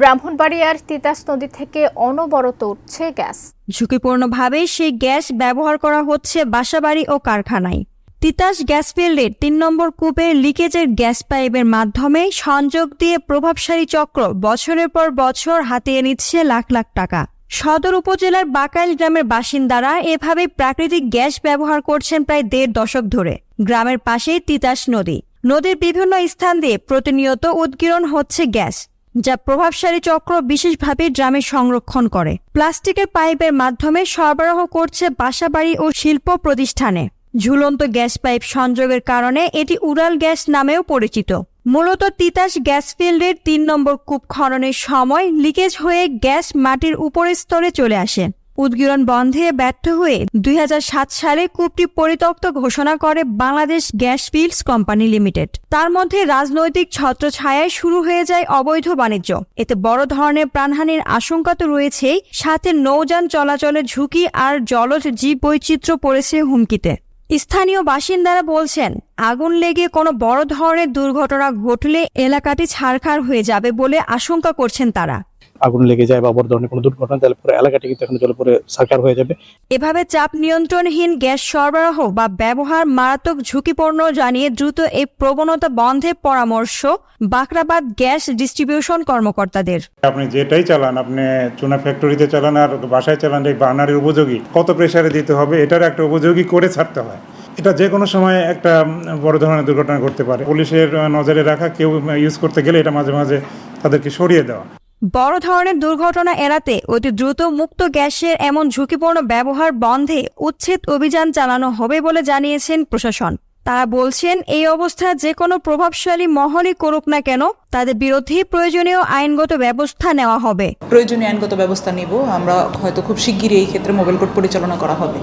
ব্রাহ্মণবাড়িয়ার তিতাস নদী থেকে অনবরত উঠছে গ্যাস। ঝুঁকিপূর্ণভাবে সেই গ্যাস ব্যবহার করা হচ্ছে বাসাবাড়ি ও কারখানায়। তিতাস গ্যাস ফিল্ডের তিন নম্বর কূপের লিকেজের গ্যাস পাইপের মাধ্যমে সংযোগ দিয়ে প্রভাবশালী চক্র বছরের পর বছর হাতিয়ে নিচ্ছে লাখ লাখ টাকা। সদর উপজেলার বাকাইল গ্রামের বাসিন্দারা এভাবে প্রাকৃতিক গ্যাস ব্যবহার করছেন প্রায় দেড় দশক ধরে। গ্রামের পাশেই তিতাস নদী। নদীর বিভিন্ন স্থান দিয়ে প্রতিনিয়ত উদ্গীরণ হচ্ছে গ্যাস। যা প্রভাবশালী চক্র বিশেষভাবে ড্রামে সংরক্ষণ করে। প্লাস্টিকের পাইপের মাধ্যমে সরবরাহ করছে বাসাবাড়ি ও শিল্প প্রতিষ্ঠানে। ঝুলন্ত গ্যাস পাইপ সংযোগের কারণে এটি উড়াল গ্যাস নামেও পরিচিত। মূলত তিতাস গ্যাস ফিল্ডের তিন নম্বর কূপ খননের সময় লিকেজ হয়ে গ্যাস মাটির উপরের স্তরে চলে আসে। উদ্গীরণ বন্ধে ব্যর্থ হয়ে দুই হাজার সাত সালে কূপটি পরিত্যক্ত ঘোষণা করে Bangladesh gas fields company limited. তার মধ্যে রাজনৈতিক ছত্রছায়ায় শুরু হয়ে যায় অবৈধ বাণিজ্য। এতে বড় ধরনের প্রাণহানির আশঙ্কা তো রয়েছেই, সাথে নৌযান চলাচলের ঝুঁকি আর জলজ জীব বৈচিত্র্য পড়েছে হুমকিতে। স্থানীয় বাসিন্দারা বলছেন, আগুন লেগে কোনো বড় ধরনের দুর্ঘটনা ঘটলে এলাকাটি ছাড়খাড় হয়ে যাবে বলে আশঙ্কা করছেন তারা। আগুন লেগে যায় বা বড় ধরনের কোনো দুর্ঘটনা তাহলে পুরো এলাকাটি কিন্তু এখন জলে পরে সার্কার হয়ে যাবে। এভাবে চাপ নিয়ন্ত্রণহীন গ্যাস সরবরাহ বা ব্যবহার মারাত্মক ঝুঁকিপূর্ণ জানিয়ে দ্রুত এই প্রবণতা বন্ধের পরামর্শ বাকরাবাদ গ্যাস ডিস্ট্রিবিউশন কর্মকর্তাদের। আপনি যেটাই চালান আপনি চুনা ফ্যাক্টরিতে চালান আর বাসায় চালান এই বার্নারের উপযোগী কত প্রেসারে দিতে হবে এটার একটা উপযোগী করে ছাড়তে হয়। এটা যে কোনো সময় একটা বড় ধরনের দুর্ঘটনা করতে পারে। পুলিশের নজরে রাখা কেউ ইউজ করতে গেলে এটা মাঝে মাঝে তাদেরকে সরিয়ে দেওয়া। বড় ধরনের দুর্ঘটনা এড়াতে অতি দ্রুত মুক্ত গ্যাসের এমন ঝুঁকিপূর্ণ ব্যবহার বন্ধে উচ্ছেদ অভিযান চালানো হবে বলে জানিয়েছেন প্রশাসন। তারা বলছেন, এই অবস্থা যে কোনো প্রভাবশালী মহলই করুক না কেন, তাদের বিরুদ্ধে প্রয়োজনীয় আইনগত ব্যবস্থা নেওয়া হবে। প্রয়োজনীয় আইনগত ব্যবস্থা নিব, আমরা হয়তো খুব শিগগিরই এই ক্ষেত্রে মোবাইল কোর্ট পরিচালনা করা হবে।